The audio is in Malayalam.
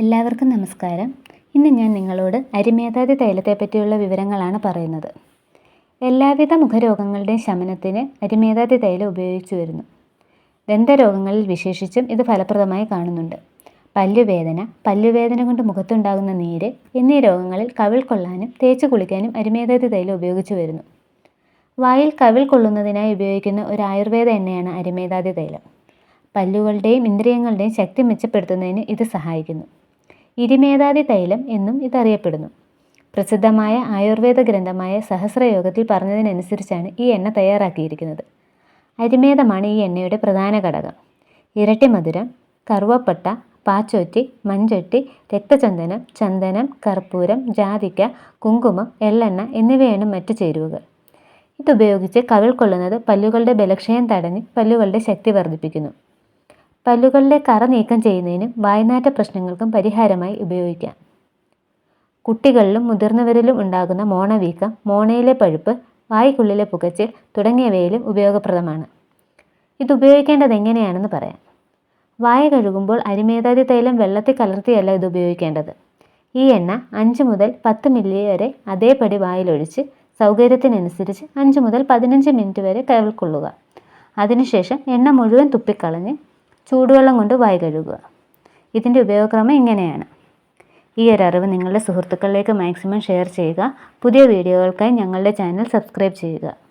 എല്ലാവർക്കും നമസ്കാരം. ഇന്ന് ഞാൻ നിങ്ങളോട് അരിമേതാതി തൈലത്തെ പറ്റിയുള്ള വിവരങ്ങളാണ് പറയുന്നത്. എല്ലാവിധ മുഖരോഗങ്ങളുടെയും ശമനത്തിന് അരിമേതാതി തൈലം ഉപയോഗിച്ചു വരുന്നു. ദന്തരോഗങ്ങളിൽ വിശേഷിച്ചും ഇത് ഫലപ്രദമായി കാണുന്നുണ്ട്. പല്ലുവേദന പല്ലുവേദന കൊണ്ട് മുഖത്തുണ്ടാകുന്ന നീര് എന്നീ രോഗങ്ങളിൽ കവിൾ കൊള്ളാനും തേച്ച് കുളിക്കാനും അരിമേതാതി തൈലം ഉപയോഗിച്ചു വരുന്നു. വായിൽ കവിൾ കൊള്ളുന്നതിനായി ഉപയോഗിക്കുന്ന ഒരു ആയുർവേദ എണ്ണയാണ് അരിമേതാതി തൈലം. പല്ലുകളുടെയും ഇന്ദ്രിയങ്ങളുടെയും ശക്തി മെച്ചപ്പെടുത്തുന്നതിന് ഇത് സഹായിക്കുന്നു. ഇരുമേതാതി തൈലം എന്നും ഇതറിയപ്പെടുന്നു. പ്രസിദ്ധമായ ആയുർവേദ ഗ്രന്ഥമായ സഹസ്രയോഗത്തിൽ പറഞ്ഞതിനനുസരിച്ചാണ് ഈ എണ്ണ തയ്യാറാക്കിയിരിക്കുന്നത്. അരിമേധമാണ് ഈ എണ്ണയുടെ പ്രധാന ഘടകം. ഇരട്ടി മധുരം കറുവപ്പട്ട പാച്ചോറ്റി മഞ്ചട്ടി രക്തചന്ദനം ചന്ദനം കർപ്പൂരം ജാതിക്ക കുങ്കുമം എള്ളെണ്ണ എന്നിവയാണ് മറ്റു ചേരുവകൾ. ഇതുപയോഗിച്ച് കവിൾ കൊള്ളുന്നത് പല്ലുകളുടെ ബലക്ഷയം തടഞ്ഞ് പല്ലുകളുടെ ശക്തി വർദ്ധിപ്പിക്കുന്നു. പല്ലുകളിലെ കറ നീക്കം ചെയ്യുന്നതിനും വായനാറ്റ പ്രശ്നങ്ങൾക്കും പരിഹാരമായി ഉപയോഗിക്കാം. കുട്ടികളിലും മുതിർന്നവരിലും ഉണ്ടാകുന്ന മോണവീക്കം മോണയിലെ പഴുപ്പ് വായ്ക്കുള്ളിലെ പുകച്ചിൽ തുടങ്ങിയവയിലും ഉപയോഗപ്രദമാണ്. ഇത് ഉപയോഗിക്കേണ്ടത് എങ്ങനെയാണെന്ന് പറയാം. വായ കഴുകുമ്പോൾ അരിമേതാതി തൈലം വെള്ളത്തിൽ കലർത്തിയല്ല ഇത് ഉപയോഗിക്കേണ്ടത്. ഈ എണ്ണ അഞ്ച് മുതൽ പത്ത് മില്ലി വരെ അതേപടി വായിലൊഴിച്ച് സൗകര്യത്തിനനുസരിച്ച് അഞ്ച് മുതൽ പതിനഞ്ച് മിനിറ്റ് വരെ കവിൾക്കൊള്ളുക അതിനുശേഷം എണ്ണ മുഴുവൻ തുപ്പിക്കളഞ്ഞ് ചൂടുവെള്ളം കൊണ്ട് വായ കഴുകുക. ഇതിന്റെ ഉപയോഗക്രമം ഇങ്ങനെയാണ്. ഈ ഒരു അറിവ് നിങ്ങളുടെ സുഹൃത്തുക്കളിലേക്ക് മാക്സിമം ഷെയർ ചെയ്യുക. പുതിയ വീഡിയോകൾക്കായി ഞങ്ങളുടെ ചാനൽ സബ്സ്ക്രൈബ് ചെയ്യുക.